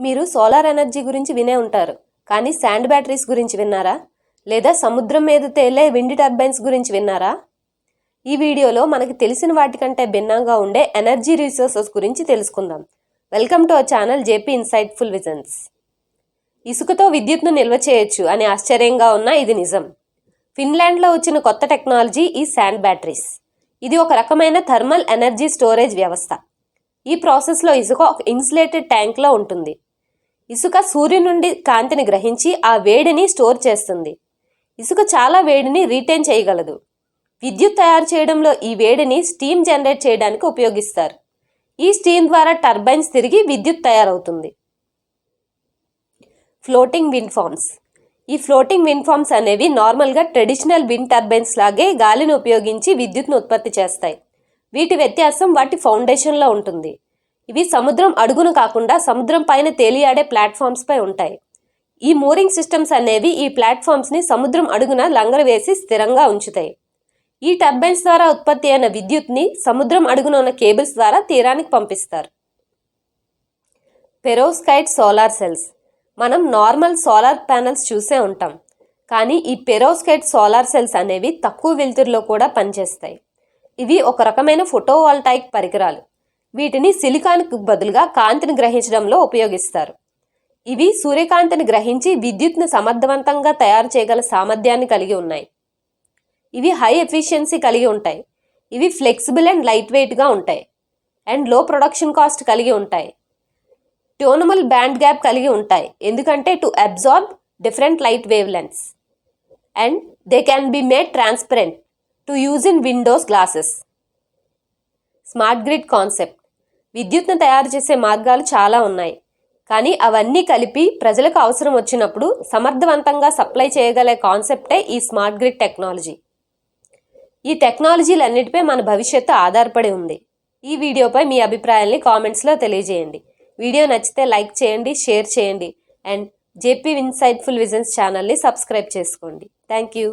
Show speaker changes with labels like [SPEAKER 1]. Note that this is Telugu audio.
[SPEAKER 1] మీరు సోలార్ ఎనర్జీ గురించి వినే ఉంటారు. కానీ శాండ్ బ్యాటరీస్ గురించి విన్నారా? లేదా సముద్రం మీద తేలే విండ్ టర్బైన్స్ గురించి విన్నారా? ఈ వీడియోలో మనకి తెలిసిన వాటికంటే భిన్నంగా ఉండే ఎనర్జీ రిసోర్సెస్ గురించి తెలుసుకుందాం. Welcome to our channel JP insightful visions. ఇసుకతో విద్యుత్ను నిల్వ చేయొచ్చు అని ఆశ్చర్యంగా ఉన్న ఇది నిజం. ఫిన్లాండ్లో వచ్చిన కొత్త టెక్నాలజీ ఈ శాండ్ బ్యాటరీస్. ఇది ఒక రకమైన థర్మల్ ఎనర్జీ స్టోరేజ్ వ్యవస్థ. ఈ ప్రాసెస్లో ఇసుక ఒక ఇన్సులేటెడ్ ట్యాంక్లో ఉంటుంది. ఇసుక సూర్యుని నుండి కాంతిని గ్రహించి ఆ వేడిని స్టోర్ చేస్తుంది. ఇసుక చాలా వేడిని రీటైన్ చేయగలదు. విద్యుత్ తయారు చేయడంలో ఈ వేడిని స్టీమ్ జనరేట్ చేయడానికి ఉపయోగిస్తారు. ఈ స్టీమ్ ద్వారా టర్బైన్స్ తిరిగి విద్యుత్ తయారవుతుంది. Floating wind farms. ఈ ఫ్లోటింగ్ విండ్ ఫార్మ్స్ అనేవి నార్మల్గా ట్రెడిషనల్ విండ్ టర్బైన్స్ లాగే గాలిని ఉపయోగించి విద్యుత్ను ఉత్పత్తి చేస్తాయి. వీటి వ్యత్యాసం వాటి ఫౌండేషన్లో ఉంటుంది. ఇవి సముద్రం అడుగును కాకుండా సముద్రం పైన తేలియాడే ప్లాట్ఫామ్స్పై ఉంటాయి. ఈ మూరింగ్ సిస్టమ్స్ అనేవి ఈ ప్లాట్ఫామ్స్ని సముద్రం అడుగున లంగర వేసి స్థిరంగా ఉంచుతాయి. ఈ టర్బైన్స్ ద్వారా ఉత్పత్తి అయిన విద్యుత్ని సముద్రం అడుగున ఉన్న కేబుల్స్ ద్వారా తీరానికి పంపిస్తారు. పెరోస్కైట్ సోలార్ సెల్స్ మనం నార్మల్ సోలార్ ప్యానల్స్ చూసే ఉంటాం. కానీ ఈ పెరోస్కైట్ సోలార్ సెల్స్ అనేవి తక్కువ వెలుతురులో కూడా పనిచేస్తాయి. ఇవి ఒక రకమైన ఫోటోవాల్టాయిక్ పరికరాలు. వీటిని సిలికాన్కు బదులుగా కాంతిని గ్రహించడంలో ఉపయోగిస్తారు. ఇవి సూర్యకాంతిని గ్రహించి విద్యుత్ను సమర్థవంతంగా తయారు చేయగల సామర్థ్యాన్ని కలిగి ఉన్నాయి. ఇవి హై ఎఫిషియన్సీ కలిగి ఉంటాయి. ఇవి ఫ్లెక్సిబుల్ అండ్ లైట్ వెయిట్గా ఉంటాయి. అండ్లో ప్రొడక్షన్ కాస్ట్ కలిగి ఉంటాయి. టోనమల్ బ్యాండ్ గ్యాప్ కలిగి ఉంటాయి. ఎందుకంటే to absorb different light wavelengths and they can be made transparent. To use in windows glasses smart grid concept విద్యుత్ను తయారు చేసే మార్గాలు చాలా ఉన్నాయి. కానీ అవన్నీ కలిపి ప్రజలకు అవసరం వచ్చినప్పుడు సమర్థవంతంగా సప్లై చేయగలే కాన్సెప్టే ఈ స్మార్ట్ గ్రిడ్ టెక్నాలజీ ఈ టెక్నాలజీలన్నిటిపై మన భవిష్యత్తు ఆధారపడి ఉంది. ఈ వీడియోపై మీ అభిప్రాయాల్ని కామెంట్స్లో తెలియజేయండి. వీడియో నచ్చితే లైక్ చేయండి షేర్ చేయండి. అండ్ జేపీ ఇన్సైట్ఫుల్ విజన్స్ ఛానల్ని సబ్స్క్రైబ్ చేసుకోండి. Thank you.